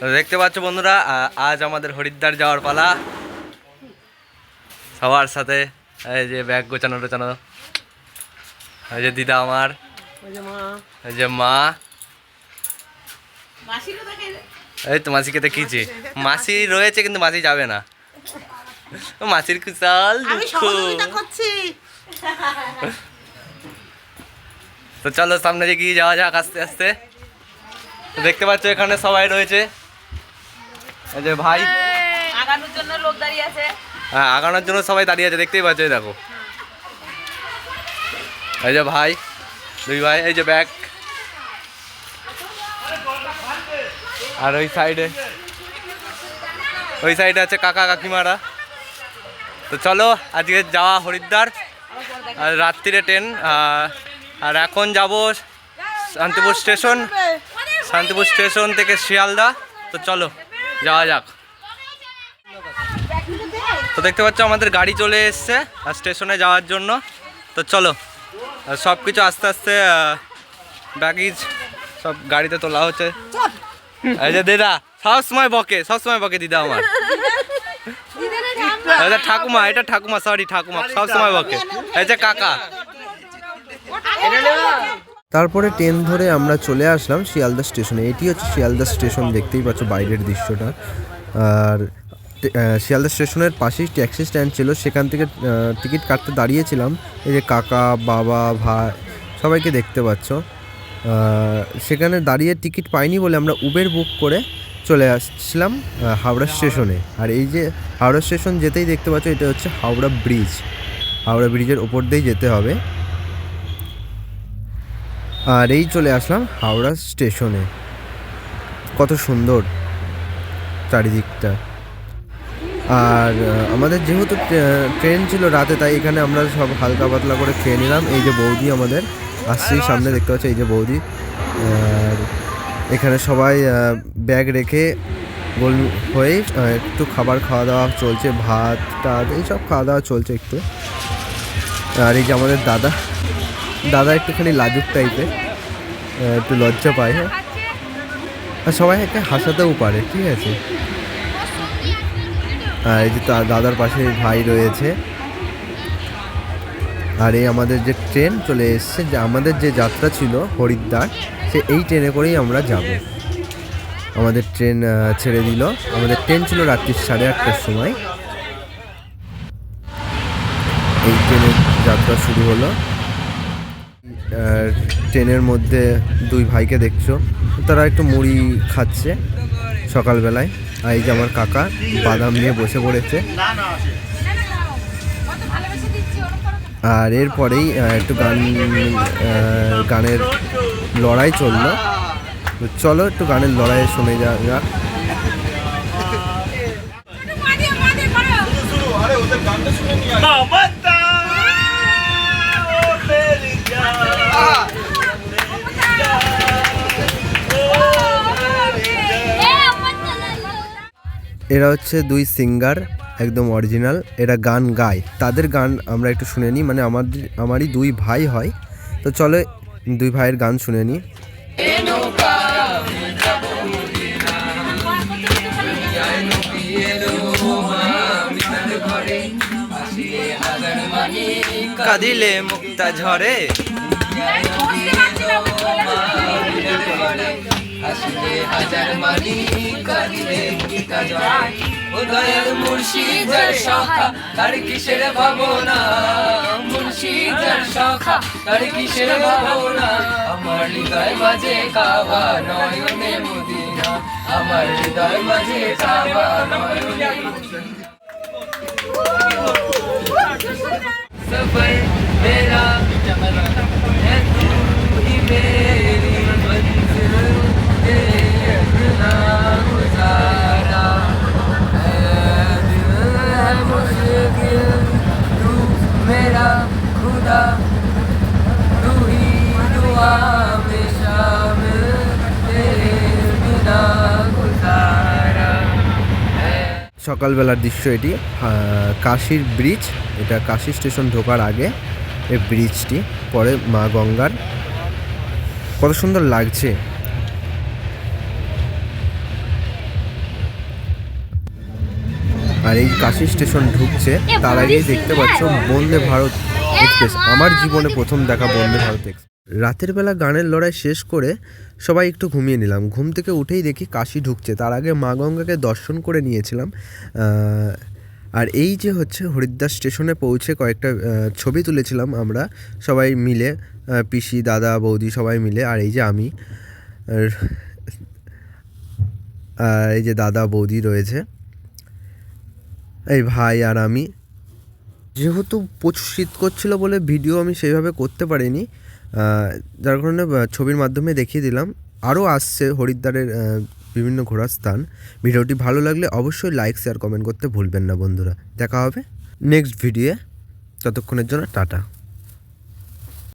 তো দেখতে পাচ্ছ বন্ধুরা আজ আমাদের হরিদ্বার যাওয়ার পালা। সবার সাথে এই যে ব্যাগ গোছানো টোছানো। এই যে দিদা আমার এই যে মা। এই তো মাসিকে দেখিয়েছি। মাসি রয়েছে কিন্তু মাসি যাবে না। মাসির কুশাল তো চলো সামনে এগিয়ে যাওয়া যাক আস্তে আস্তে। দেখতে পাচ্ছ এখানে সবাই রয়েছে। এই যে ভাই। আগানোর জন্য লোক দাঁড়িয়ে আছে। হ্যাঁ আগানোর জন্য সবাই দাঁড়িয়ে আছে দেখতেই পাচ্ছ দেখো। এই যে ভাই দুই ভাই এই যে ব্যাগ। আর ওই সাইডে ওই সাইডে আছে কাকা কাকিমারা। তো চলো আজকে যাওয়া হরিদ্বার আর রাত্রিরে ট্রেন আর এখন যাব শান্তিপুর স্টেশন শান্তিপুর স্টেশন থেকে শিয়ালদা। তো চলো। যাওয়া যাক। তো দেখতে পাচ্ছ আমাদের গাড়ি চলে এসছে স্টেশনে যাওয়ার জন্য। তো চলো সব কিছু আস্তে আস্তে ব্যাগিজ সব গাড়িতে তোলা হচ্ছে। যে দিদা সব সময় বকে সব সময় বকে দিদা আমার। ঠাকুমা, এটা ঠাকুমা সরি ঠাকুমা সব সময় বকে। এই যে কাকা। তারপরে ট্রেন ধরে আমরা চলে আসলাম শিয়ালদা স্টেশনে এটি হচ্ছে শিয়ালদা স্টেশন দেখতেই পাচ্ছ বাইরের দৃশ্যটা। আর শিয়ালদা স্টেশনের পাশেই ট্যাক্সি স্ট্যান্ড ছিল। সেখান থেকে টিকিট কাটতে দাঁড়িয়েছিলাম। এই যে কাকা, বাবা, ভাই, সবাইকে দেখতে পাচ্ছ। সেখানে দাঁড়িয়ে টিকিট পাইনি বলে আমরা উবের বুক করে চলে আসছিলাম হাওড়া স্টেশনে আর এই যে হাওড়া স্টেশন যেতেই দেখতে পাচ্ছ, এটা হচ্ছে হাওড়া ব্রিজ হাওড়া ব্রিজের ওপর দিয়েই যেতে হবে। আর এই চলে আসলাম হাওড়া স্টেশনে। কত সুন্দর চারিদিকটা। আর আমাদের যেহেতু ট্রেন ছিল রাতে তাই এখানে আমরা সব হালকা পাতলা করে খেয়ে নিলাম। এই যে বৌদি আমাদের আসছি সামনে দেখতে পাচ্ছি এই যে বৌদি। আর এখানে সবাই ব্যাগ রেখে গোল হয়ে একটু খাবার খাওয়া দাওয়া চলছে ভাত টাত এইসব খাওয়া দাওয়া চলছে একটু। আর এই যে আমাদের দাদা দাদা একটুখানি লাজুক টাইপের একটু লজ্জা পায়। হ্যাঁ আর সবাই একে হাসাতেও পারে, ঠিক আছে? আর এই যে তার দাদার পাশে ভাই রয়েছে। আর এই আমাদের যে ট্রেন চলে এসছে, যে আমাদের যে যাত্রা ছিল হরিদ্বার, সে এই ট্রেনে করেই আমরা যাব। আমাদের ট্রেন ছেড়ে দিল। আমাদের ট্রেন ছিল রাত্রি সাড়ে আটটার সময়। এই ট্রেনের যাত্রা শুরু হলো। ট্রেনের মধ্যে দুই ভাইকে দেখছ। তারা একটু মুড়ি খাচ্ছে সকালবেলায়। আর এই যে আমার কাকা বাদাম নিয়ে বসে পড়েছে। আর এরপরেই একটু গান গানের লড়াই চলল। চলো একটু গানের লড়াই শুনে যাক। এরা হচ্ছে দুই সিঙ্গার একদম অরিজিনাল এরা গান গায়। তাদের গান আমরা একটু শুনে নিই মানে আমার আমারই দুই ভাই হয়। তো চলো দুই ভাইয়ের গান শুনে নিই। কাঁদিলে মুক্তা ঝরে। উদয়ের মুর্শিদের সখা তার কিসের ভাবনা মুর্শিদের সখা তার কিসের ভাবনা আমার হৃদয় মাঝে কাবা নয়নে মদিনা আমার হৃদয় মাঝে কাবা নয়নে सफर मेरा है तू ही मेरी সকালবেলার দৃশ্য এটি। কাশির ব্রিজ, এটা কাশি স্টেশন ঢোকার আগে এই ব্রিজটি, পরে মা গঙ্গার। কত সুন্দর লাগছে। আর এই কাশি স্টেশন ঢুকছে তার আগেই দেখতে পাচ্ছ বন্দে ভারত এক্সপ্রেস। আমার জীবনে প্রথম দেখা বন্দে ভারত এক্সপ্রেস রাতের বেলা গানের লড়াই শেষ করে সবাই একটু ঘুমিয়ে নিলাম। ঘুম থেকে উঠেই দেখি কাশি ঢুকছে। তার আগে মা গঙ্গাকে দর্শন করে নিয়েছিলাম। আর এই যে হচ্ছে হরিদ্বার স্টেশনে পৌঁছে কয়েকটা ছবি তুলেছিলাম আমরা সবাই মিলে পিসি দাদা বৌদি সবাই মিলে। আর এই যে আমি আর এই যে দাদা বৌদি রয়েছে। এই ভাই আর আমি। যেহেতু প্রচুর শীত করছিল বলে ভিডিও আমি সেইভাবে করতে পারিনি যার কারণে ছবির মাধ্যমে দেখিয়ে দিলাম। আরও আসছে হরিদ্বারের বিভিন্ন ঘোরার স্থান। ভিডিওটি ভালো লাগলে অবশ্যই লাইক শেয়ার কমেন্ট করতে ভুলবেন না বন্ধুরা। দেখা হবে নেক্সট ভিডিওয়ে ততক্ষণের জন্য টাটা।